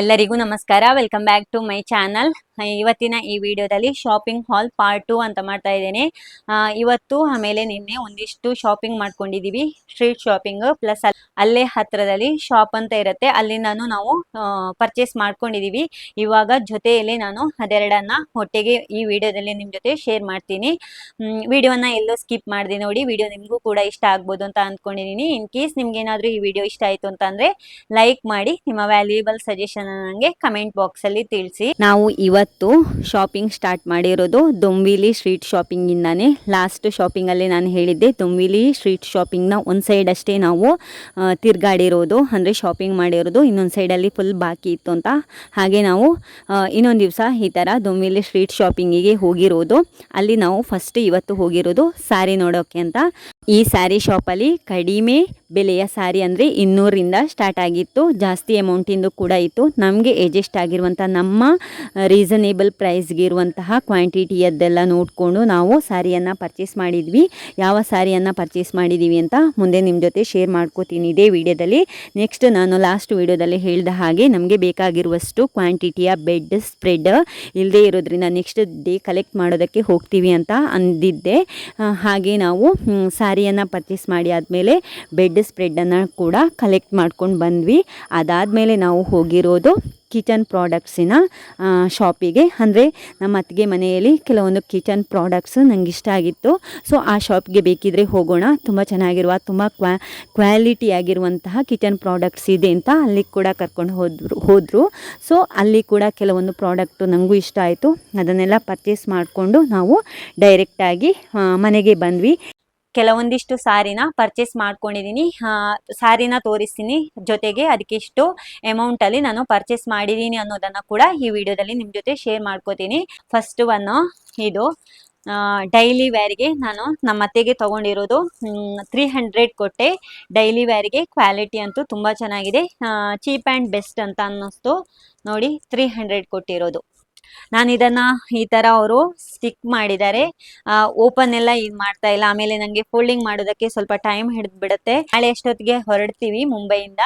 ಎಲ್ಲರಿಗೂ ನಮಸ್ಕಾರ. Welcome back to my channel ಇವತ್ತಿನ ಈ ವಿಡಿಯೋದಲ್ಲಿ ಶಾಪಿಂಗ್ ಹಾಲ್ ಪಾರ್ಟ್ ಟು ಅಂತ ಮಾಡ್ತಾ ಇದ್ದೇನೆ. ಇವತ್ತು ಆಮೇಲೆ ನಿನ್ನೆ ಒಂದಿಷ್ಟು ಶಾಪಿಂಗ್ ಮಾಡ್ಕೊಂಡಿದೀವಿ. ಸ್ಟ್ರೀಟ್ ಶಾಪಿಂಗ್ ಪ್ಲಸ್ ಅಲ್ಲೇ ಹತ್ರದಲ್ಲಿ ಶಾಪ್ ಅಂತ ಇರುತ್ತೆ. ಅಲ್ಲಿಂದನೂ ನಾವು ಪರ್ಚೇಸ್ ಮಾಡ್ಕೊಂಡಿದೀವಿ. ಇವಾಗ ಜೊತೆಯಲ್ಲಿ ನಾನು ಅದೆರಡನ್ನ ಒಟ್ಟಿಗೆ ಈ ವಿಡಿಯೋದಲ್ಲಿ ನಿಮ್ಮ ಜೊತೆ ಶೇರ್ ಮಾಡ್ತೀನಿ. ವಿಡಿಯೋನ ಎಲ್ಲೋ ಸ್ಕಿಪ್ ಮಾಡಿದೆ ನೋಡಿ. ವಿಡಿಯೋ ನಿಮಗೂ ಕೂಡ ಇಷ್ಟ ಆಗ್ಬೋದು ಅಂತ ಅಂದ್ಕೊಂಡಿದ್ದೀನಿ ಇನ್ ಕೇಸ್ ನಿಮ್ಗೆ ಏನಾದರೂ ಈ ವಿಡಿಯೋ ಇಷ್ಟ ಆಯ್ತು ಅಂತಂದ್ರೆ ಲೈಕ್ ಮಾಡಿ. ನಿಮ್ಮ ವ್ಯಾಲ್ಯೂಯಬಲ್ ಸಜೆಷನ್ ನನಗೆ ಕಮೆಂಟ್ ಬಾಕ್ಸ್ ಅಲ್ಲಿ ತಿಳಿಸಿ. ನಾವು ಇವತ್ತು ಶಾಪಿಂಗ್ ಸ್ಟಾರ್ಟ್ ಮಾಡಿರೋದು ದೊಂಬಿಲಿ ಸ್ಟ್ರೀಟ್ ಶಾಪಿಂಗ್ ಇಂದಾನೆ. ಲಾಸ್ಟ್ ಶಾಪಿಂಗ್ ಅಲ್ಲಿ ನಾನು ಹೇಳಿದ್ದೆ ದೊಂಬಿಲಿ ಸ್ಟ್ರೀಟ್ ಶಾಪಿಂಗ್ನ ಒಂದ್ ಸೈಡ್ ಅಷ್ಟೇ ನಾವು ತಿರ್ಗಾಡಿರೋದು, ಅಂದ್ರೆ ಶಾಪಿಂಗ್ ಮಾಡಿರೋದು. ಇನ್ನೊಂದ್ ಸೈಡ್ ಅಲ್ಲಿ ಫುಲ್ ಬಾಕಿ ಇತ್ತು ಅಂತ. ಹಾಗೆ ನಾವು ಇನ್ನೊಂದು ದಿವಸ ಈ ತರ ದೊಂಬಿಲಿ ಸ್ಟ್ರೀಟ್ ಶಾಪಿಂಗಿಗೆ ಹೋಗಿರೋದು. ಅಲ್ಲಿ ನಾವು ಫಸ್ಟ್ ಇವತ್ತು ಹೋಗಿರೋದು ಸ್ಯಾರಿ ನೋಡೋಕೆ ಅಂತ. ಈ ಸ್ಯಾರಿ ಶಾಪಲ್ಲಿ ಕಡಿಮೆ ಬೆಲೆಯ ಸ್ಯಾರಿ ಅಂದರೆ ಇನ್ನೂರಿಂದ ಸ್ಟಾರ್ಟ್ ಆಗಿತ್ತು. ಜಾಸ್ತಿ ಅಮೌಂಟಿಂದು ಕೂಡ ಇತ್ತು. ನಮಗೆ ಎಜೆಸ್ಟ್ ಆಗಿರುವಂಥ ನಮ್ಮ ರೀಸನೇಬಲ್ ಪ್ರೈಸ್ಗೆ ಇರುವಂತಹ ಕ್ವಾಂಟಿಟಿಯದ್ದೆಲ್ಲ ನೋಡಿಕೊಂಡು ನಾವು ಸ್ಯಾರಿಯನ್ನು ಪರ್ಚೇಸ್ ಮಾಡಿದ್ವಿ. ಯಾವ ಸ್ಯಾರಿಯನ್ನು ಪರ್ಚೇಸ್ ಮಾಡಿದ್ದೀವಿ ಅಂತ ಮುಂದೆ ನಿಮ್ಮ ಜೊತೆ ಶೇರ್ ಮಾಡ್ಕೋತೀನಿ ಇದೇ ವಿಡಿಯೋದಲ್ಲಿ. ನೆಕ್ಸ್ಟ್ ನಾನು ಲಾಸ್ಟ್ ವಿಡಿಯೋದಲ್ಲಿ ಹೇಳಿದ ಹಾಗೆ ನಮಗೆ ಬೇಕಾಗಿರುವಷ್ಟು ಕ್ವಾಂಟಿಟಿಯ ಬೆಡ್ ಸ್ಪ್ರೆಡ್ ಇಲ್ಲದೆ ಇರೋದ್ರಿಂದ ನೆಕ್ಸ್ಟ್ ಡೇ ಕಲೆಕ್ಟ್ ಮಾಡೋದಕ್ಕೆ ಹೋಗ್ತೀವಿ ಅಂತ ಅಂದಿದ್ದೆ. ಹಾಗೆ ನಾವು ಸ್ಯಾರಿಯನ್ನು ಪರ್ಚೇಸ್ ಮಾಡಿ ಆದಮೇಲೆ ಬೆಡ್ ಸ್ಪ್ರೆಡನ್ನು ಕೂಡ ಕಲೆಕ್ಟ್ ಮಾಡ್ಕೊಂಡು ಬಂದ್ವಿ. ಅದಾದಮೇಲೆ ನಾವು ಹೋಗಿರೋದು ಕಿಚನ್ ಪ್ರಾಡಕ್ಟ್ಸಿನ ಶಾಪಿಗೆ ಅಂದರೆ ನಮ್ಮ ಅತ್ತಿಗೆ ಮನೆಯಲ್ಲಿ ಕೆಲವೊಂದು ಕಿಚನ್ ಪ್ರಾಡಕ್ಟ್ಸ್ ನಂಗೆ ಇಷ್ಟ ಆಗಿತ್ತು. ಸೊ ಆ ಶಾಪ್ಗೆ ಬೇಕಿದ್ರೆ ಹೋಗೋಣ. ತುಂಬ ಚೆನ್ನಾಗಿರುವ, ತುಂಬ ಕ್ವಾ ಕ್ವಾಲಿಟಿ ಆಗಿರುವಂತಹ ಕಿಚನ್ ಪ್ರಾಡಕ್ಟ್ಸ್ ಇದೆ ಅಂತ ಅಲ್ಲಿ ಕೂಡ ಕರ್ಕೊಂಡು ಹೋದ್ರು, ಹೋದರು. ಸೊ ಅಲ್ಲಿ ಕೂಡ ಕೆಲವೊಂದು ಪ್ರಾಡಕ್ಟು ನನಗೂ ಇಷ್ಟ ಆಯಿತು. ಅದನ್ನೆಲ್ಲ ಪರ್ಚೇಸ್ ಮಾಡಿಕೊಂಡು ನಾವು ಡೈರೆಕ್ಟಾಗಿ ಮನೆಗೆ ಬಂದ್ವಿ. ಕೆಲವೊಂದಿಷ್ಟು ಸಾರಿನ ಪರ್ಚೇಸ್ ಮಾಡ್ಕೊಂಡಿದ್ದೀನಿ ಸಾರಿನ ತೋರಿಸ್ತೀನಿ ಜೊತೆಗೆ ಅದಕ್ಕಿಷ್ಟು ಅಮೌಂಟ್ ಅಲ್ಲಿ ನಾನು ಪರ್ಚೇಸ್ ಮಾಡಿದ್ದೀನಿ ಅನ್ನೋದನ್ನ ಕೂಡ ಈ ವಿಡಿಯೋದಲ್ಲಿ ನಿಮ್ಮ ಜೊತೆ ಶೇರ್ ಮಾಡ್ಕೋತೀನಿ. ಫಸ್ಟ್ ಒನ್ ಇದು ಡೈಲಿ ವೇರ್ಗೆ ನಾನು ನಮ್ಮ ಅತ್ತೆಗೆ ತಗೊಂಡಿರೋದು ತ್ರೀ ಹಂಡ್ರೆಡ್ ಕೊಟ್ಟೆ. ಡೈಲಿ ವೇರ್ಗೆ ಕ್ವಾಲಿಟಿ ಅಂತೂ ತುಂಬ ಚೆನ್ನಾಗಿದೆ. ಚೀಪ್ ಆ್ಯಂಡ್ ಬೆಸ್ಟ್ ಅಂತ ಅನ್ನಿಸ್ತು. ನೋಡಿ ತ್ರೀ ಹಂಡ್ರೆಡ್ ಕೊಟ್ಟಿರೋದು. ನಾನು ಇದನ್ನ ಈ ತರ ಅವರು ಸ್ಟಿಕ್ ಮಾಡಿದ್ದಾರೆ. ಓಪನ್ ಎಲ್ಲ ಇದು ಮಾಡ್ತಾ ಇಲ್ಲ. ಆಮೇಲೆ ನನಗೆ ಫೋಲ್ಡಿಂಗ್ ಮಾಡೋದಕ್ಕೆ ಸ್ವಲ್ಪ ಟೈಮ್ ಹಿಡಿದು ಬಿಡುತ್ತೆ ನಾಳೆ ಎಷ್ಟೊತ್ತಿಗೆ ಹೊರಡ್ತೀವಿ ಮುಂಬೈಯಿಂದ.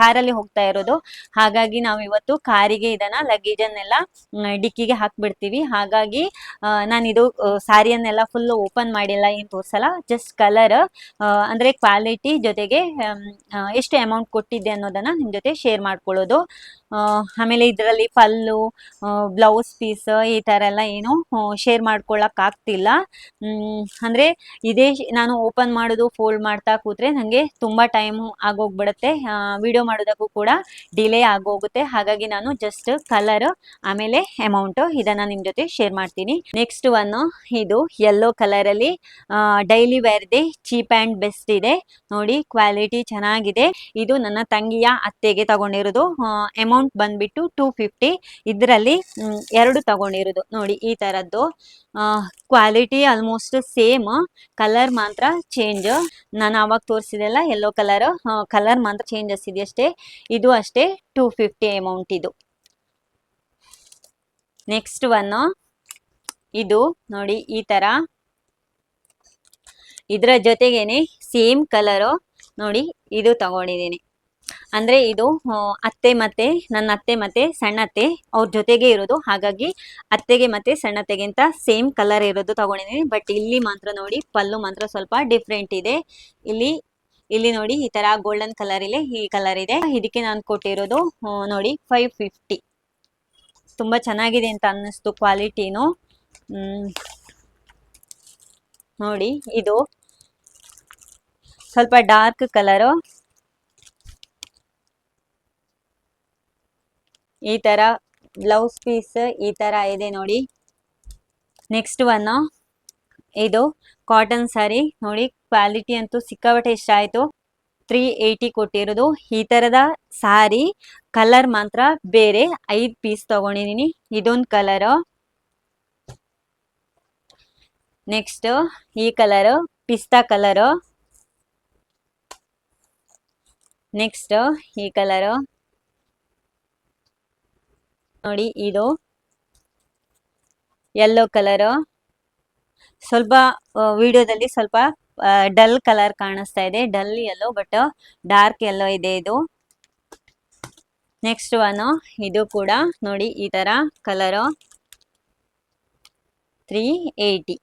ಕಾರಲ್ಲಿ ಹೋಗ್ತಾ ಇರೋದು. ಹಾಗಾಗಿ ನಾವು ಇವತ್ತು ಕಾರಿಗೆ ಇದನ್ನ ಲಗೇಜ್ ಅನ್ನೆಲ್ಲ ಡಿಕ್ಕಿಗೆ ಹಾಕ್ಬಿಡ್ತೀವಿ. ಹಾಗಾಗಿ ನಾನು ಇದು ಸಾರಿಯನ್ನೆಲ್ಲ ಫುಲ್ ಓಪನ್ ಮಾಡಿಲ್ಲ, ಏನು ತೋರ್ಸಲ್ಲ. ಜಸ್ಟ್ ಕಲರ್ ಅಂದ್ರೆ ಕ್ವಾಲಿಟಿ ಜೊತೆಗೆ ಎಷ್ಟು ಅಮೌಂಟ್ ಕೊಟ್ಟಿದ್ದೆ ಅನ್ನೋದನ್ನ ನಿಮ್ ಜೊತೆ ಶೇರ್ ಮಾಡ್ಕೊಳ್ಳೋದು. ಆಮೇಲೆ ಇದರಲ್ಲಿ ಪಲ್ಲು ಬ್ಲೌಸ್ ಪೀಸ್ ಈ ತರ ಎಲ್ಲ ಏನು ಶೇರ್ ಹ್ಮ್, ಅಂದ್ರೆ ಇದೇ ನಾನು ಓಪನ್ ಮಾಡೋದು ಫೋಲ್ಡ್ ಮಾಡ್ತಾ ಕೂತ್ರೆ ನಂಗೆ ತುಂಬಾ ಟೈಮ್ ಆಗೋಗ್ಬಿಡುತ್ತೆ. ವಿಡಿಯೋ ಮಾಡೋದಕ್ಕೂ ಕೂಡ ಡಿಲೇ ಆಗೋಗುತ್ತೆ. ಹಾಗಾಗಿ ನಾನು ಜಸ್ಟ್ ಕಲರ್ ಆಮೇಲೆ ಅಮೌಂಟ್ ಇದನ್ನ ನಿಮ್ ಜೊತೆ ಶೇರ್ ಮಾಡ್ತೀನಿ. ನೆಕ್ಸ್ಟ್ ಒನ್ ಇದು ಯೆಲ್ಲೋ ಕಲರ್ ಅಲ್ಲಿ ಡೈಲಿ ವೇರ್ದೆ ಚೀಪ್ ಅಂಡ್ ಬೆಸ್ಟ್ ಇದೆ. ನೋಡಿ ಕ್ವಾಲಿಟಿ ಚೆನ್ನಾಗಿದೆ. ಇದು ನನ್ನ ತಂಗಿಯ ಅತ್ತೆಗೆ ತಗೊಂಡಿರೋದು. ಅಮೌಂಟ್ ಬಂದ್ಬಿಟ್ಟು ಟೂ ಫಿಫ್ಟಿ ಇದರಲ್ಲಿ ಎರಡು ತಗೊಂಡಿರೋದು. ನೋಡಿ, ಈ ತರದ್ದು. ಕ್ವಾಲಿಟಿ ಆಲ್ಮೋಸ್ಟ್ ಸೇಮ್ ಕಲರ್ ಮಾತ್ರ ಚೇಂಜ್ ನಾನು ಅವಾಗ ತೋರಿಸಿದೆಲ್ಲ ಎಲ್ಲೋ ಕಲರ್ ಕಲರ್ ಮಾತ್ರ ಚೇಂಜಸ್ ಇದೆಯಷ್ಟೇ. ಇದು ಅಷ್ಟೇ ಟೂ ಫಿಫ್ಟಿ ಅಮೌಂಟ್ ಇದು. ನೆಕ್ಸ್ಟ್ ಒನ್ ಇದು, ನೋಡಿ, ಈ ತರ. ಇದರ ಜೊತೆಗೇನೆ ಸೇಮ್ ಕಲರು ನೋಡಿ, ಇದು ತಗೊಂಡಿದ್ದೀನಿ. ಅಂದ್ರೆ ಇದು ಅತ್ತೆ ಮತ್ತೆ, ನನ್ನ ಅತ್ತೆ ಮತ್ತೆ ಸಣ್ಣ ಅತ್ತೆ ಅವ್ರ ಜೊತೆಗೆ ಇರೋದು. ಹಾಗಾಗಿ ಅತ್ತೆಗೆ ಮತ್ತೆ ಸಣ್ಣತ್ತೆಗಿಂತ ಸೇಮ್ ಕಲರ್ ಇರೋದು ತಗೊಂಡಿದ್ದೀನಿ ಬಟ್ ಇಲ್ಲಿ ಮಾತ್ರ ನೋಡಿ, ಪಲ್ಲು ಮಾತ್ರ ಸ್ವಲ್ಪ ಡಿಫ್ರೆಂಟ್ ಇದೆ. ಇಲ್ಲಿ ಇಲ್ಲಿ ನೋಡಿ ಈ ತರ ಗೋಲ್ಡನ್ ಕಲರ್ ಇಲ್ಲಿ ಈ ಕಲರ್ ಇದೆ. ಇದಕ್ಕೆ ನಾನು ಕೊಟ್ಟಿರೋದು ನೋಡಿ ಫೈವ್ ಫಿಫ್ಟಿ ತುಂಬಾ ಚೆನ್ನಾಗಿದೆ ಅಂತ ಅನ್ನಿಸ್ತು ಕ್ವಾಲಿಟಿನು ನೋಡಿ, ಇದು ಸ್ವಲ್ಪ ಡಾರ್ಕ್ ಕಲರು ಈ ತರ ಬ್ಲೌಸ್ ಪೀಸ್ ಈ ತರ ಇದೆ ನೋಡಿ. ನೆಕ್ಸ್ಟ್ ಒನ್ ಇದು ಕಾಟನ್ ಸಾರಿ ನೋಡಿ ಕ್ವಾಲಿಟಿ ಅಂತೂ ಸಿಕ್ಕಾಪಟ್ಟೆ ಇಷ್ಟ ಆಯ್ತು. ತ್ರೀ ಏಯ್ಟಿ ಕೊಟ್ಟಿರೋದು. ಈ ತರದ ಸಾರಿ ಕಲರ್ ಮಾತ್ರ ಬೇರೆ. ಐದ್ ಪೀಸ್ ತಗೊಂಡಿದೀನಿ. ಇದೊಂದು ಕಲರ್ ನೆಕ್ಸ್ಟ್ ಈ ಕಲರ್ ಪಿಸ್ತಾ ಕಲರ್ ನೆಕ್ಸ್ಟ್ ಈ ಕಲರ್ ನೋಡಿ, ಇದು ಯೆಲ್ಲೋ ಕಲರ್ ಸ್ವಲ್ಪ ವಿಡಿಯೋದಲ್ಲಿ ಸ್ವಲ್ಪ ಡಲ್ ಕಲರ್ ಕಾಣಿಸ್ತಾ ಇದೆ. Dull yellow but dark yellow ಇದೆ ಇದು. ನೆಕ್ಸ್ಟ್ ಒನ್ ಇದು ಕೂಡ ನೋಡಿ, ಈ ತರ ಕಲರ್ ತ್ರೀ ಏಯ್ಟಿ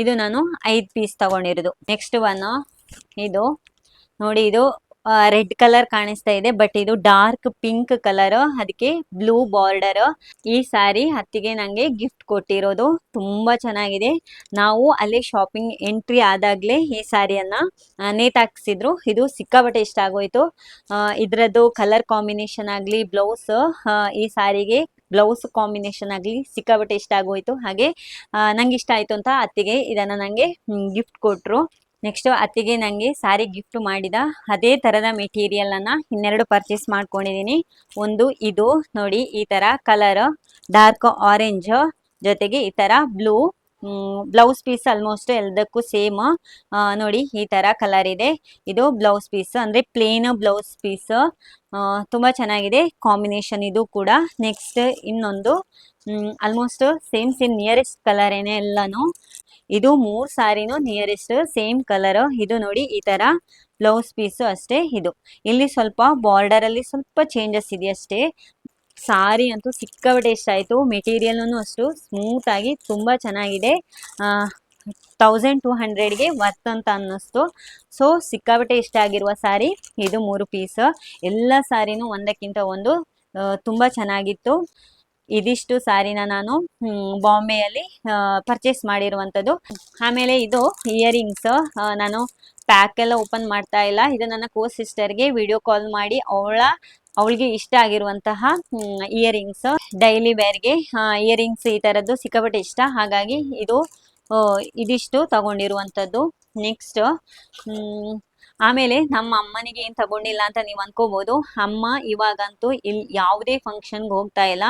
ಇದು ನಾನು ಐದು ಪೀಸ್ ತಗೊಂಡಿರೋದು. ನೆಕ್ಸ್ಟ್ ಒನ್ ಇದು ನೋಡಿ, ಇದು ರೆಡ್ ಕಲರ್ ಕಾಣಿಸ್ತಾ ಇದೆ, ಬಟ್ ಇದು ಡಾರ್ಕ್ ಪಿಂಕ್ ಕಲರ್ ಅದಕ್ಕೆ ಬ್ಲೂ ಬಾರ್ಡರ್. ಈ ಸಾರಿ ಅತ್ತಿಗೆ ನಂಗೆ ಗಿಫ್ಟ್ ಕೊಟ್ಟಿರೋದು ತುಂಬಾ ಚೆನ್ನಾಗಿದೆ. ನಾವು ಅಲ್ಲಿ ಶಾಪಿಂಗ್ ಎಂಟ್ರಿ ಆದಾಗ್ಲೇ ಈ ಸಾರಿಯನ್ನ ನೇತಾಕಿಸಿದ್ರು. ಇದು ಸಿಕ್ಕಾಪಟ್ಟೆ ಇಷ್ಟ ಆಗೋಯ್ತು. ಇದರದ್ದು ಕಲರ್ ಕಾಂಬಿನೇಷನ್ ಆಗ್ಲಿ, ಬ್ಲೌಸ್ ಈ ಸಾರಿಗೆ ಬ್ಲೌಸ್ ಕಾಂಬಿನೇಷನ್ ಆಗಲಿ ಸಿಕ್ಕಾಪಟ್ಟೆ ಇಷ್ಟ ಆಗೋಯ್ತು. ಹಾಗೆ ನಂಗೆ ಇಷ್ಟ ಆಯ್ತು ಅಂತ ಅತ್ತಿಗೆ ಇದನ್ನ ನಂಗೆ ಗಿಫ್ಟ್ ಕೊಟ್ರು. ನೆಕ್ಸ್ಟ್ ಅತ್ತಿಗೆ ನಂಗೆ ಸಾರಿ ಗಿಫ್ಟ್ ಮಾಡಿದ ಅದೇ ತರದ ಮೆಟೀರಿಯಲ್ ಅನ್ನ ಇನ್ನೆರಡು ಪರ್ಚೇಸ್ ಮಾಡ್ಕೊಂಡಿದೀನಿ. ಒಂದು ಇದು ನೋಡಿ, ಈ ತರ ಕಲರ್ ಡಾರ್ಕ್ ಆರೆಂಜ್ ಜೊತೆಗೆ ಈ ತರ ಬ್ಲೂ ಬ್ಲೌಸ್ ಪೀಸ್ ಆಲ್ಮೋಸ್ಟ್ ಎಲ್ಲದಕ್ಕೂ ಸೇಮ್ ನೋಡಿ ಈ ತರ ಕಲರ್ ಇದೆ. ಇದು ಬ್ಲೌಸ್ ಪೀಸ್, ಅಂದ್ರೆ ಪ್ಲೇನ್ ಬ್ಲೌಸ್ ಪೀಸ್. ತುಂಬಾ ಚೆನ್ನಾಗಿದೆ ಕಾಂಬಿನೇಷನ್ ಇದು ಕೂಡ. ನೆಕ್ಸ್ಟ್ ಇನ್ನೊಂದು almost same same nearest colour ಏನೇ ಎಲ್ಲಾನು ಇದು ಮೂರ್ ಸಾರಿನೂ ನಿಯರೆಸ್ಟ್ ಸೇಮ್ ಕಲರ್ ಇದು ನೋಡಿ ಈ ತರ ಬ್ಲೌಸ್ ಪೀಸ್ ಅಷ್ಟೇ ಇದು. ಇಲ್ಲಿ ಸ್ವಲ್ಪ ಬಾರ್ಡರ್ ಅಲ್ಲಿ ಸ್ವಲ್ಪ ಚೇಂಜಸ್ ಇದೆ ಅಷ್ಟೇ ಸಾರಿ ಅಂತೂ ಸಿಕ್ಕಾಪಟ್ಟೆ ಇಷ್ಟ ಆಯ್ತು. ಮೆಟೀರಿಯಲ್ನೂ ಅಷ್ಟು ಸ್ಮೂತ್ ಆಗಿ ತುಂಬಾ ಚೆನ್ನಾಗಿದೆ. ತೌಸಂಡ್ ಟೂ ಹಂಡ್ರೆಡ್ಗೆ ವರ್ತ್ ಅಂತ ಅನ್ನಿಸ್ತು. ಸೊ ಸಿಕ್ಕಾಪಟ್ಟೆ ಇಷ್ಟ ಆಗಿರುವ ಸಾರಿ ಇದು ಮೂರು ಪೀಸ್ ಎಲ್ಲ ಸಾರಿನೂ ಒಂದಕ್ಕಿಂತ ಒಂದು ತುಂಬ ಚೆನ್ನಾಗಿತ್ತು. ಇದಿಷ್ಟು ಸಾರಿನ ನಾನು ಬಾಂಬೆಯಲ್ಲಿ ಪರ್ಚೇಸ್ ಮಾಡಿರುವಂಥದ್ದು. ಆಮೇಲೆ ಇದು ಇಯರಿಂಗ್ಸ್ ನಾನು ಪ್ಯಾಕ್ ಎಲ್ಲ ಓಪನ್ ಮಾಡ್ತಾ ಇಲ್ಲ. ಇದು ನನ್ನ ಕೋ ಸಿಸ್ಟರ್ಗೆ ವಿಡಿಯೋ ಕಾಲ್ ಮಾಡಿ, ಅವಳ ಅವಳಿಗೆ ಇಷ್ಟ ಆಗಿರುವಂತಹ ಇಯರಿಂಗ್ಸ್ ಡೈಲಿ ವೇರ್ಗೆ ಇಯರಿಂಗ್ಸ್ ಈ ತರದ್ದು ಸಿಕ್ಕಾಪಟ್ಟೆ ಇಷ್ಟ. ಹಾಗಾಗಿ ಇದು ಇದಿಷ್ಟು ತಗೊಂಡಿರುವಂಥದ್ದು. ನೆಕ್ಸ್ಟ್ ಆಮೇಲೆ ನಮ್ಮ ಅಮ್ಮನಿಗೆ ಏನ್ ತಗೊಂಡಿಲ್ಲ ಅಂತ ನೀವು ಅನ್ಕೋಬಹುದು ಅಮ್ಮ ಇವಾಗಂತೂ ಇಲ್ ಯಾವುದೇ ಫಂಕ್ಷನ್ಗೆ ಹೋಗ್ತಾ ಇಲ್ಲ.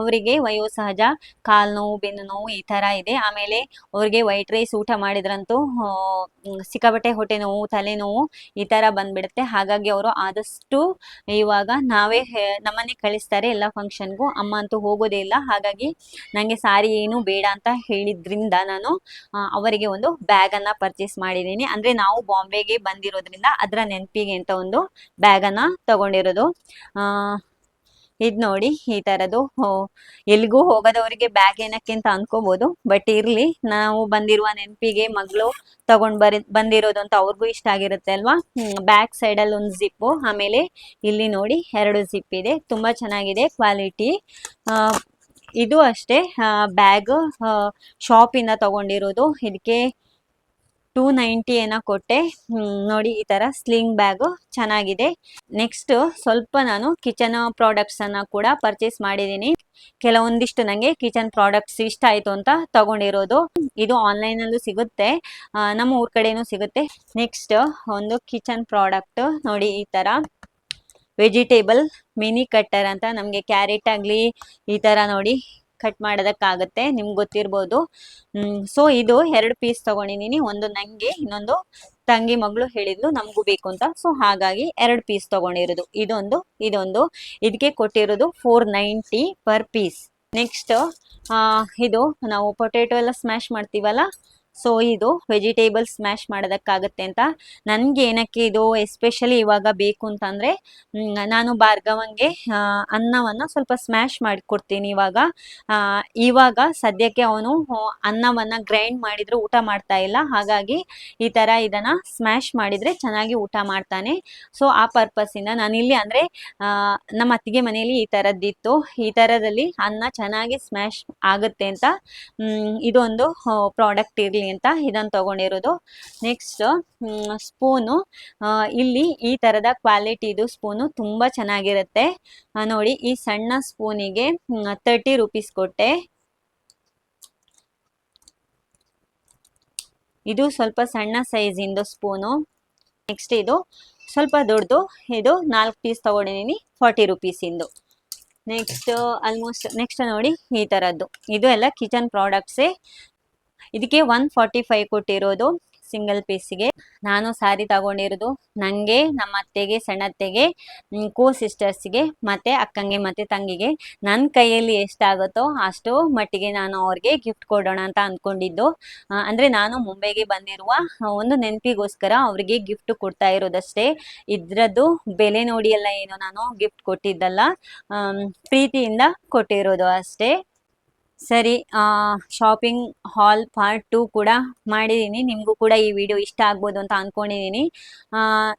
ಅವರಿಗೆ ವಯೋಸಹಜ ಕಾಲ್ ನೋವು, ಬೆನ್ನು ನೋವು ಈ ತರ ಇದೆ. ಆಮೇಲೆ ಅವ್ರಿಗೆ ವೈಟ್ ರೈಸ್ ಊಟ ಮಾಡಿದ್ರಂತೂ ಸಿಕ್ಕಾಬಟ್ಟೆ ಹೊಟ್ಟೆ ನೋವು ತಲೆನೋವು ಈ ತರ ಬಂದ್ಬಿಡುತ್ತೆ. ಹಾಗಾಗಿ ಅವರು ಆದಷ್ಟು ಇವಾಗ ನಾವೇ ನಮ್ಮನೆ ಕಳಿಸ್ತಾರೆ ಎಲ್ಲ ಫಂಕ್ಷನ್ಗೂ ಅಮ್ಮ ಅಂತೂ ಹೋಗೋದೇ ಇಲ್ಲ. ಹಾಗಾಗಿ ನಂಗೆ ಸಾರಿ ಏನು ಬೇಡ ಅಂತ ಹೇಳಿದ್ರಿಂದ ನಾನು ಅವರಿಗೆ ಒಂದು ಬ್ಯಾಗ್ ಅನ್ನ ಪರ್ಚೇಸ್ ಮಾಡಿದ್ದೀನಿ. ಅಂದ್ರೆ ನಾವು ಬಾಂಬೆಗೆ ಬಂದಿರೋದ್ರಿಂದ ಅದರ ನೆನಪಿಗೆ ಅಂತ ಒಂದು ಬ್ಯಾಗ್ ಅನ್ನ ತಗೊಂಡಿರೋದು. ಆ, ಇದ್ ನೋಡಿ ಈ ತರದ್ದು. ಎಲ್ಲಿಗೂ ಹೋಗದವರಿಗೆ ಬ್ಯಾಗ್ ಏನಕ್ಕೆ ಅಂತ ಅನ್ಕೋಬಹುದು ಬಟ್ ಇರ್ಲಿ, ನಾವು ಬಂದಿರುವ ನೆನಪಿಗೆ ಮಗಳು ತಗೊಂಡ್ ಬರ, ಬಂದಿರೋದು ಅಂತ ಅವ್ರಿಗೂ ಇಷ್ಟ ಆಗಿರುತ್ತೆ ಅಲ್ವಾ? ಬ್ಯಾಕ್ ಸೈಡ್ ಅಲ್ಲಿ ಒಂದು ಜಿಪ್ಪು ಆಮೇಲೆ ಇಲ್ಲಿ ನೋಡಿ ಎರಡು ಜಿಪ್ ಇದೆ. ತುಂಬಾ ಚೆನ್ನಾಗಿದೆ ಕ್ವಾಲಿಟಿ ಇದು ಅಷ್ಟೇ. ಬ್ಯಾಗ್ ಶಾಪಿಂದ ತಗೊಂಡಿರೋದು. ಇದಕ್ಕೆ ಟೂ ನೈಂಟಿ ಏನೋ ಕೊಟ್ಟೆ. ನೋಡಿ ಈ ತರ ಸ್ಲಿಂಗ್ ಬ್ಯಾಗ್ ಚೆನ್ನಾಗಿದೆ. ನೆಕ್ಸ್ಟ್ ಸ್ವಲ್ಪ ನಾನು ಕಿಚನ್ ಪ್ರಾಡಕ್ಟ್ಸ್ ಅನ್ನ ಕೂಡ ಪರ್ಚೇಸ್ ಮಾಡಿದ್ದೀನಿ. ಕೆಲವೊಂದಿಷ್ಟು ನಂಗೆ ಕಿಚನ್ ಪ್ರಾಡಕ್ಟ್ಸ್ ಇಷ್ಟ ಆಯ್ತು ಅಂತ ತಗೊಂಡಿರೋದು. ಇದು ಆನ್ಲೈನ್ ಅಲ್ಲೂ ಸಿಗುತ್ತೆ. ನಮ್ಮ ಊರ್ ಕಡೆನೂ ಸಿಗುತ್ತೆ. ನೆಕ್ಸ್ಟ್ ಒಂದು ಕಿಚನ್ ಪ್ರಾಡಕ್ಟ್ ನೋಡಿ ಈ ತರ. ವೆಜಿಟೇಬಲ್ ಮಿನಿ ಕಟ್ಟರ್ ಅಂತ ನಮಗೆ ಕ್ಯಾರೆಟ್ ಆಗಲಿ ಈ ತರ ನೋಡಿ ಕಟ್ ಮಾಡೋದಕ್ಕಾಗುತ್ತೆ, ನಿಮ್ಗೆ ಗೊತ್ತಿರ್ಬೋದು. ಸೊ ಇದು ಎರಡು ಪೀಸ್ ತಗೊಂಡಿದ್ದೀನಿ. ಒಂದು ನಂಗೆ, ಇನ್ನೊಂದು ತಂಗಿ ಮಗಳು ಹೇಳಿದ್ಲು, ನಮಗೂ ಬೇಕು ಅಂತ. ಸೊ ಹಾಗಾಗಿ ಎರಡು ಪೀಸ್ ತಗೊಂಡಿರೋದು. ಇದೊಂದು ಇದೊಂದು. ಇದಕ್ಕೆ ಕೊಟ್ಟಿರೋದು four ninety per piece next ಇದು ನಾವು ಪೊಟೆಟೊ ಎಲ್ಲ ಸ್ಮ್ಯಾಶ್ ಮಾಡ್ತೀವಲ್ಲ ಸೊ ಇದು ವೆಜಿಟೇಬಲ್ ಸ್ಮ್ಯಾಶ್ ಮಾಡೋದಕ್ಕಾಗತ್ತೆ ಅಂತ ನನಗೆ ಏನಕ್ಕೆ ಇದು ಎಸ್ಪೆಷಲಿ ಇವಾಗ ಬೇಕು ಅಂತಂದ್ರೆ ನಾನು ಭಾರ್ಗವಂಗೆ ಅನ್ನವನ್ನು ಸ್ವಲ್ಪ ಸ್ಮ್ಯಾಶ್ ಮಾಡಿಕೊಡ್ತೀನಿ ಇವಾಗ. ಇವಾಗ ಸದ್ಯಕ್ಕೆ ಅವನು ಅನ್ನವನ್ನ ಗ್ರೈಂಡ್ ಮಾಡಿದ್ರೆ ಊಟ ಮಾಡ್ತಾ ಇಲ್ಲ. ಹಾಗಾಗಿ ಈ ತರ ಇದನ್ನ ಸ್ಮ್ಯಾಶ್ ಮಾಡಿದ್ರೆ ಚೆನ್ನಾಗಿ ಊಟ ಮಾಡ್ತಾನೆ. ಸೊ ಆ ಪರ್ಪಸ್ ಇಂದ ನಾನಿಲ್ಲಿ ಅಂದ್ರೆ ನಮ್ಮ ಅತ್ತಿಗೆ ಮನೆಯಲ್ಲಿ ಈ ತರದ್ದಿತ್ತು. ಈ ತರದಲ್ಲಿ ಅನ್ನ ಚೆನ್ನಾಗಿ ಸ್ಮ್ಯಾಶ್ ಆಗುತ್ತೆ ಅಂತ ಇದೊಂದು ಪ್ರಾಡಕ್ಟ್ ಇರ್ಲಿ ಅಂತ ಇದನ್ನ ತಗೊಂಡಿರೋದು. Next spoon. ಇಲ್ಲಿ ಈ ತರದ ಕ್ವಾಲಿಟಿ ಇದು ಸ್ಪೂನು ತುಂಬಾ ಚೆನ್ನಾಗಿರುತ್ತೆ. ನೋಡಿ ಈ ಸಣ್ಣ ಸ್ಪೂನಿಗೆ ತರ್ಟಿ ರುಪೀಸ್ ಕೊಟ್ಟೆ. ಇದು ಸ್ವಲ್ಪ ಸಣ್ಣ ಸೈಜ್ ಇಂದು ಸ್ಪೂನು. ನೆಕ್ಸ್ಟ್ ಇದು ಸ್ವಲ್ಪ ದೊಡ್ಡದು. ಇದು ನಾಲ್ಕು ಪೀಸ್ ತೊಗೊಂಡಿದ್ದೀನಿ ಫಾರ್ಟಿ ರುಪೀಸಿಂದು ನೆಕ್ಸ್ಟ್ ಆಲ್ಮೋಸ್ಟ್ ನೆಕ್ಸ್ಟ್ ನೋಡಿ ಈ ತರದ್ದು. ಇದು ಎಲ್ಲ ಕಿಚನ್ ಪ್ರಾಡಕ್ಟ್ಸೇ ಇದಕ್ಕೆ ಒನ್ ಫಾರ್ಟಿ ಫೈವ್ ಕೊಟ್ಟಿರೋದು ಸಿಂಗಲ್ ಪೀಸಿಗೆ ನಾನು ಸಾರಿ ತಗೊಂಡಿರೋದು ನನಗೆ ನಮ್ಮ ಅತ್ತೆಗೆ ಸಣ್ಣತ್ತೆಗೆ ಕೋ ಸಿಸ್ಟರ್ಸ್ಗೆ ಮತ್ತೆ ಅಕ್ಕಂಗೆ ಮತ್ತೆ ತಂಗಿಗೆ. ನನ್ನ ಕೈಯಲ್ಲಿ ಎಷ್ಟಾಗುತ್ತೋ ಅಷ್ಟು ಮಟ್ಟಿಗೆ ನಾನು ಅವ್ರಿಗೆ ಗಿಫ್ಟ್ ಕೊಡೋಣ ಅಂತ ಅಂದ್ಕೊಂಡಿದ್ದು ಅಂದರೆ ನಾನು ಮುಂಬೈಗೆ ಬಂದಿರುವ ಒಂದು ನೆನಪಿಗೋಸ್ಕರ ಅವರಿಗೆ ಗಿಫ್ಟ್ ಕೊಡ್ತಾ ಇರೋದಷ್ಟೇ. ಇದರದ್ದು ಬೆಲೆ ನೋಡಿ ಎಲ್ಲ ಏನೋ ನಾನು ಗಿಫ್ಟ್ ಕೊಟ್ಟಿದ್ದಲ್ಲ ಪ್ರೀತಿಯಿಂದ ಕೊಟ್ಟಿರೋದು ಅಷ್ಟೇ. ಸರಿ ಶಾಪಿಂಗ್ ಹಾಲ್ ಪಾರ್ಟ್ ಟೂ ಕೂಡ ಮಾಡಿದ್ದೀನಿ ನಿಮಗೂ ಕೂಡ ಈ ವಿಡಿಯೋ ಇಷ್ಟ ಆಗ್ಬೋದು ಅಂತ ಅಂದ್ಕೊಂಡಿದ್ದೀನಿ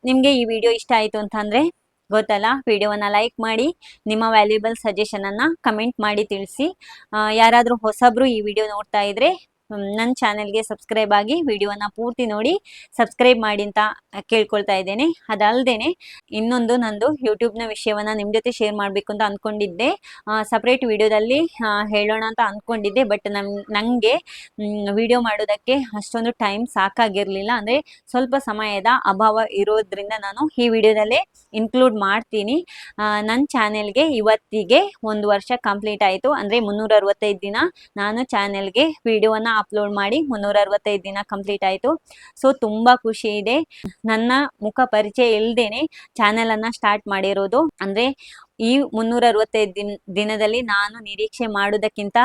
ನಿಮಗೆ ಈ ವಿಡಿಯೋ ಇಷ್ಟ ಆಯಿತು ಅಂತಂದರೆ ಗೊತ್ತಲ್ಲ ವಿಡಿಯೋವನ್ನು ಲೈಕ್ ಮಾಡಿ, ನಿಮ್ಮ ವ್ಯಾಲ್ಯೂಬಲ್ ಸಜೆಷನನ್ನು ಕಮೆಂಟ್ ಮಾಡಿ ತಿಳಿಸಿ. ಯಾರಾದರೂ ಹೊಸಬ್ರು ಈ ವಿಡಿಯೋ ನೋಡ್ತಾ ಇದ್ರೆ ನನ್ನ ಚಾನೆಲ್ಗೆ ಸಬ್ಸ್ಕ್ರೈಬ್ ಆಗಿ ವಿಡಿಯೋನ ಪೂರ್ತಿ ನೋಡಿ, ಸಬ್ಸ್ಕ್ರೈಬ್ ಮಾಡಿ ಅಂತ ಕೇಳ್ಕೊಳ್ತಾ ಇದ್ದೇನೆ. ಅದಲ್ಲದೆ ಇನ್ನೊಂದು ನಂದು ಯೂಟ್ಯೂಬ್ನ ವಿಷಯವನ್ನು ನಿಮ್ಮ ಜೊತೆ ಶೇರ್ ಮಾಡಬೇಕು ಅಂತ ಅಂದ್ಕೊಂಡಿದ್ದೆ ಸಪ್ರೇಟ್ ವಿಡಿಯೋದಲ್ಲಿ ಹೇಳೋಣ ಅಂತ ಅಂದ್ಕೊಂಡಿದ್ದೆ ಬಟ್ ನಮ್ ನನಗೆ ವಿಡಿಯೋ ಮಾಡೋದಕ್ಕೆ ಅಷ್ಟೊಂದು ಟೈಮ್ ಸಾಕಾಗಿರಲಿಲ್ಲ. ಅಂದರೆ ಸ್ವಲ್ಪ ಸಮಯದ ಅಭಾವ ಇರೋದ್ರಿಂದ ನಾನು ಈ ವಿಡಿಯೋದಲ್ಲೇ ಇನ್ಕ್ಲೂಡ್ ಮಾಡ್ತೀನಿ. ನನ್ನ ಚಾನೆಲ್ಗೆ ಇವತ್ತಿಗೆ ಒಂದು ವರ್ಷ ಕಂಪ್ಲೀಟ್ ಆಯಿತು. ಅಂದರೆ ಮುನ್ನೂರ ಅರವತ್ತೈದು ದಿನ ನಾನು ಚಾನೆಲ್ಗೆ ವಿಡಿಯೋನ ಅಪ್ಲೋಡ್ ಮಾಡಿ ಮುನ್ನೂರ ಅರವತ್ತೈದು ದಿನ ಕಂಪ್ಲೀಟ್ ಆಯಿತು. ಸೊ ತುಂಬ ಖುಷಿ ಇದೆ. ನನ್ನ ಮುಖ ಪರಿಚಯ ಇಲ್ಲದೇನೆ ಚಾನೆಲ್ ಅನ್ನ ಸ್ಟಾರ್ಟ್ ಮಾಡಿರೋದು. ಅಂದ್ರೆ ಈ ಮುನ್ನೂರ ಅರವತ್ತೈದು ದಿನ, ದಿನದಲ್ಲಿ ನಾನು ನಿರೀಕ್ಷೆ ಮಾಡೋದಕ್ಕಿಂತ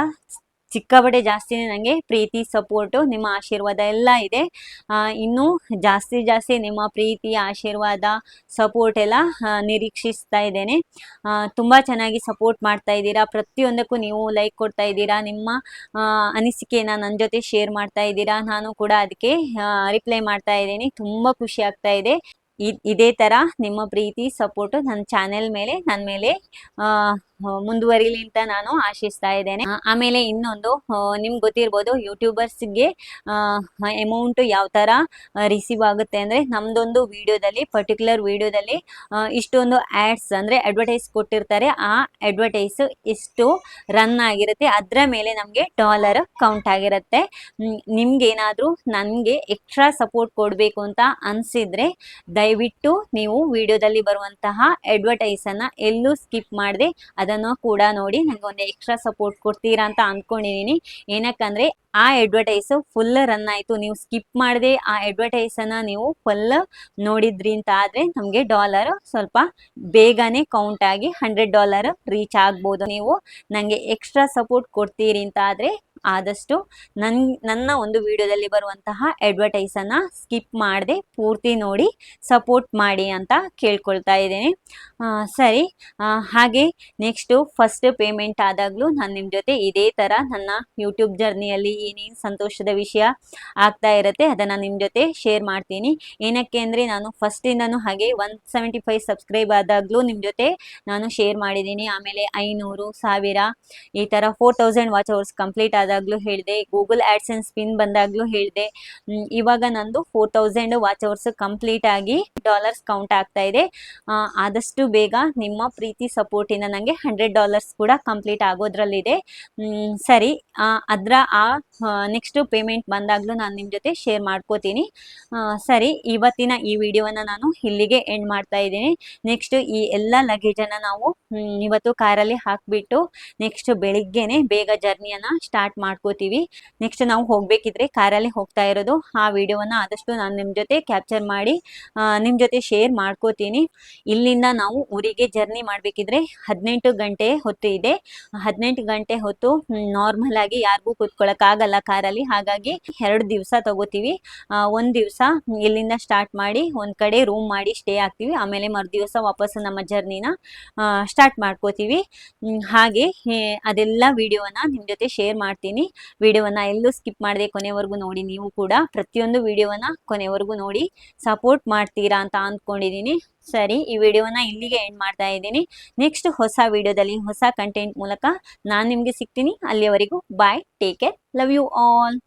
ಸಿಕ್ಕಾಪಟ್ಟೆ ಜಾಸ್ತಿನೇ ನನಗೆ ಪ್ರೀತಿ ಸಪೋರ್ಟು ನಿಮ್ಮ ಆಶೀರ್ವಾದ ಎಲ್ಲ ಇದೆ. ಇನ್ನು ಜಾಸ್ತಿ ಜಾಸ್ತಿ ನಿಮ್ಮ ಪ್ರೀತಿ, ಆಶೀರ್ವಾದ ಸಪೋರ್ಟ್ ಎಲ್ಲ ನಿರೀಕ್ಷಿಸ್ತಾ ಇದ್ದೇನೆ. ತುಂಬ ಚೆನ್ನಾಗಿ ಸಪೋರ್ಟ್ ಮಾಡ್ತಾ ಇದ್ದೀರಾ. ಪ್ರತಿಯೊಂದಕ್ಕೂ ನೀವು ಲೈಕ್ ಕೊಡ್ತಾ ಇದ್ದೀರಾ. ನಿಮ್ಮ ಅನಿಸಿಕೆನ ನನ್ನ ಜೊತೆ ಶೇರ್ ಮಾಡ್ತಾ ಇದ್ದೀರಾ. ನಾನು ಕೂಡ ಅದಕ್ಕೆ ರಿಪ್ಲೈ ಮಾಡ್ತಾ ಇದ್ದೀನಿ. ತುಂಬ ಖುಷಿ ಆಗ್ತಾ ಇದೆ. ಇದೇ ಥರ ನಿಮ್ಮ ಪ್ರೀತಿ ಸಪೋರ್ಟು ನನ್ನ ಚಾನೆಲ್ ಮೇಲೆ ನನ್ನ ಮೇಲೆ ಮುಂದುವರಿಲಿ ಅಂತ ನಾನು ಆಶಿಸ್ತಾ ಇದ್ದೇನೆ. ಆಮೇಲೆ ಇನ್ನೊಂದು ನಿಮ್ಗೆ ಗೊತ್ತಿರ್ಬೋದು ಯೂಟ್ಯೂಬರ್ಸ್ಗೆ ಅಮೌಂಟ್ ಯಾವ ತರ ರಿಸೀವ್ ಆಗುತ್ತೆ ಅಂದ್ರೆ ನಮ್ದೊಂದು ವಿಡಿಯೋದಲ್ಲಿ ಪರ್ಟಿಕ್ಯುಲರ್ ವಿಡಿಯೋದಲ್ಲಿ ಇಷ್ಟೊಂದು ಆಡ್ಸ್ ಅಂದ್ರೆ ಅಡ್ವರ್ಟೈಸ್ ಕೊಟ್ಟಿರ್ತಾರೆ. ಆ ಅಡ್ವರ್ಟೈಸ್ ಎಷ್ಟು ರನ್ ಆಗಿರುತ್ತೆ, ಅದರ ಮೇಲೆ ನಮಗೆ ಡಾಲರ್ ಕೌಂಟ್ ಆಗಿರುತ್ತೆ. ನಿಮ್ಗೆ ಏನಾದರೂ ನನಗೆ ಎಕ್ಸ್ಟ್ರಾ ಸಪೋರ್ಟ್ ಕೊಡಬೇಕು ಅಂತ ಅನ್ಸಿದ್ರೆ, ದಯವಿಟ್ಟು ನೀವು ವಿಡಿಯೋದಲ್ಲಿ ಬರುವಂತಹ ಅಡ್ವರ್ಟೈಸ್ ಅನ್ನ ಎಲ್ಲೂ ಸ್ಕಿಪ್ ಮಾಡದೆ, ಅದನ್ನು ಕೂಡ ನೋಡಿ ನನಗೆ ಒಂದು ಎಕ್ಸ್ಟ್ರಾ ಸಪೋರ್ಟ್ ಕೊಡ್ತೀರಾ ಅಂತ ಅಂದ್ಕೊಂಡಿದ್ದೀನಿ ಏನಕ್ಕಂದ್ರೆ ಆ ಅಡ್ವರ್ಟೈಸ್ ಫುಲ್ ರನ್ ಆಯಿತು. ನೀವು ಸ್ಕಿಪ್ ಮಾಡದೆ ಆ ಅಡ್ವರ್ಟೈಸನ್ನು ನೀವು ಫುಲ್ ನೋಡಿದ್ರಿ ಅಂತ ಆದರೆ ನಮಗೆ ಡಾಲರ್ ಸ್ವಲ್ಪ ಬೇಗನೆ ಕೌಂಟ್ ಆಗಿ ಹಂಡ್ರೆಡ್ ಡಾಲರ್ ರೀಚ್ ಆಗ್ಬೋದು. ನೀವು ನನಗೆ ಎಕ್ಸ್ಟ್ರಾ ಸಪೋರ್ಟ್ ಕೊಡ್ತೀರಿ ಅಂತ ಆದರೆ ಆದಷ್ಟು ನನ್, ನನ್ನ ಒಂದು ವಿಡಿಯೋದಲ್ಲಿ ಬರುವಂತಹ ಅಡ್ವರ್ಟೈಸ್ ಅನ್ನ ಸ್ಕಿಪ್ ಮಾಡದೆ ಪೂರ್ತಿ ನೋಡಿ ಸಪೋರ್ಟ್ ಮಾಡಿ ಅಂತ ಕೇಳ್ಕೊಳ್ತಾ ಇದ್ದೀನಿ. ಸರಿ. ಹಾಗೆ ನೆಕ್ಸ್ಟು ಫಸ್ಟ್ ಪೇಮೆಂಟ್ ಆದಾಗಲೂ ನಾನು ನಿಮ್ಮ ಜೊತೆ ಇದೇ ಥರ ನನ್ನ ಯೂಟ್ಯೂಬ್ ಜರ್ನಿಯಲ್ಲಿ ಏನೇನು ಸಂತೋಷದ ವಿಷಯ ಆಗ್ತಾ ಇರುತ್ತೆ ಅದನ್ನು ನಿಮ್ಮ ಜೊತೆ ಶೇರ್ ಮಾಡ್ತೀನಿ. ಏನಕ್ಕೆ ಅಂದರೆ ನಾನು ಫಸ್ಟಿಂದನೂ ಹಾಗೆ ಒನ್ ಸೆವೆಂಟಿ ಫೈವ್ ಸಬ್ಸ್ಕ್ರೈಬ್ ಆದಾಗಲೂ ನಿಮ್ಮ ಜೊತೆ ನಾನು ಶೇರ್ ಮಾಡಿದ್ದೀನಿ. ಆಮೇಲೆ ಐನೂರು, ಸಾವಿರ, ಈ ಥರ four thousand watch hours complete ಆದಾಗಲೂ ಹೇಳಿದೆ ಗೂಗಲ್ ಆ್ಯಡ್ಸ್ ಅಂಡ್ ಸ್ಪಿನ್ ಬಂದಾಗ್ಲೂ ಹೇಳಿದೆ. ಇವಾಗ ನಂದು four thousand watch hours complete ಆಗಿ ಡಾಲರ್ಸ್ ಕೌಂಟ್ ಆಗ್ತಾ ಇದೆ. ಆದಷ್ಟು ಬೇಗ ನಿಮ್ಮ ಪ್ರೀತಿ ಸಪೋರ್ಟಿನ ನನಗೆ ಹಂಡ್ರೆಡ್ ಡಾಲರ್ಸ್ ಕೂಡ ಕಂಪ್ಲೀಟ್ ಆಗೋದ್ರಲ್ಲಿದೆ. ಸರಿ ಅದರ, ಆ ನೆಕ್ಸ್ಟ್ ಪೇಮೆಂಟ್ ಬಂದಾಗ್ಲೂ ನಾನು ನಿಮ್ಮ ಜೊತೆ ಶೇರ್ ಮಾಡ್ಕೋತೀನಿ. ಸರಿ, ಇವತ್ತಿನ ಈ ವಿಡಿಯೋನ ನಾನು ಇಲ್ಲಿಗೆ ಎಂಡ್ ಮಾಡ್ತಾ ಇದ್ದೀನಿ. ನೆಕ್ಸ್ಟ್ ಈ ಎಲ್ಲ ಲಗೇಜನ್ನು ನಾವು ಇವತ್ತು ಕಾರಲ್ಲಿ ಹಾಕಿಬಿಟ್ಟು ನೆಕ್ಸ್ಟ್ ಬೆಳಿಗ್ಗೆನೆ ಬೇಗ ಜರ್ನಿಯನ್ನ ಸ್ಟಾರ್ಟ್ ಮಾಡ್ಕೋತೀವಿ. ನೆಕ್ಸ್ಟ್ ನಾವು ಹೋಗ್ಬೇಕಿದ್ರೆ ಕಾರಲ್ಲಿ ಹೋಗ್ತಾ ಇರೋದು. ಆ ವಿಡಿಯೋವನ್ನು ಆದಷ್ಟು ನಾನು ನಿಮ್ಮ ಜೊತೆ ಕ್ಯಾಪ್ಚರ್ ಮಾಡಿ ನಿಮ್ಮ ಜೊತೆ ಶೇರ್ ಮಾಡ್ಕೋತೀನಿ. ಇಲ್ಲಿಂದ ನಾವು ಊರಿಗೆ ಜರ್ನಿ ಮಾಡಬೇಕಿದ್ರೆ ಹದಿನೆಂಟು ಗಂಟೆ ಹೊತ್ತು ಇದೆ. ಹದಿನೆಂಟು ಗಂಟೆ ಹೊತ್ತು ನಾರ್ಮಲ್ ಆಗಿ ಯಾರಿಗೂ ಕೂತ್ಕೊಳ್ಳೋಕ್ಕಾಗಲ್ಲ ಕಾರಲ್ಲಿ. ಹಾಗಾಗಿ ಎರಡು ದಿವಸ ತಗೋತೀವಿ. ಒಂದು ದಿವಸ ಇಲ್ಲಿಂದ ಸ್ಟಾರ್ಟ್ ಮಾಡಿ, ಒಂದು ಕಡೆ ರೂಮ್ ಮಾಡಿ ಸ್ಟೇ ಆಗ್ತೀವಿ. ಆಮೇಲೆ ಮರು ದಿವಸ ವಾಪಸ್ ನಮ್ಮ ಜರ್ನಿನ ಸ್ಟಾರ್ಟ್ ಮಾಡ್ಕೋತೀವಿ. ಹಾಗೆ ಅದೆಲ್ಲ ವಿಡಿಯೋನ ನಿಮ್ಮ ಜೊತೆ ಶೇರ್ ಮಾಡ್ತೀನಿ. ವಿಡಿಯೋವನ್ನ ಎಲ್ಲೂ ಸ್ಕಿಪ್ ಮಾಡದೆ ಕೊನೆವರೆಗೂ ನೋಡಿ. ನೀವು ಕೂಡ ಪ್ರತಿಯೊಂದು ವಿಡಿಯೋವನ್ನ ಕೊನೆವರೆಗೂ ನೋಡಿ. ಸಪೋರ್ಟ್ ಮಾಡ್ತೀರಾ ಅಂತ ಅಂದ್ಕೊಂಡಿದ್ದೀನಿ. ಸರಿ, ಈ ವಿಡಿಯೋವನ್ನ ಇಲ್ಲಿಗೆ ಎಂಡ್ ಮಾಡ್ತಾ ಇದ್ದೀನಿ. ನೆಕ್ಸ್ಟ್ ಹೊಸ ವಿಡಿಯೋದಲ್ಲಿ ಹೊಸ ಕಂಟೆಂಟ್ ಮೂಲಕ ನಾನು ನಿಮಗೆ ಸಿಗ್ತೀನಿ. ಅಲ್ಲಿಯವರೆಗೂ bye take care love you all